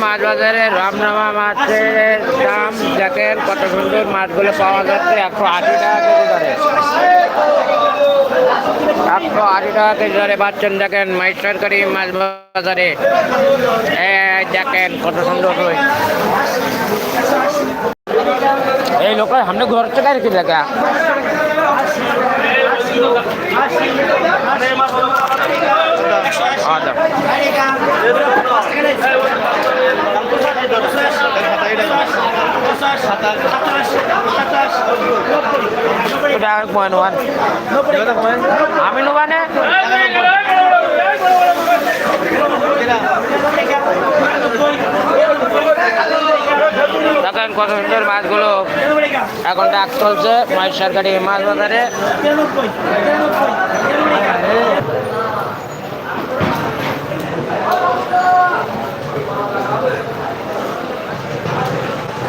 মাছ বাজারে রামনামা মাছের দাম দেখেন কত সুন্দর মাছগুলো পাওয়া যাচ্ছে, একশো আশি টাকা কেজি ধরে। একশো আশি টাকা কেজি ধরে পাচ্ছেন দেখেন মাছ সরকারি মাছ বাজারে দেখেন কত সুন্দর এই লোক আমি ঘর থেকে আর কি দেখা আচ্ছা। আমি নোবানে দেখেন কত সুন্দর মাছগুলো এখন ডাক চলছে মাছ সরকারি মাছ বাজারে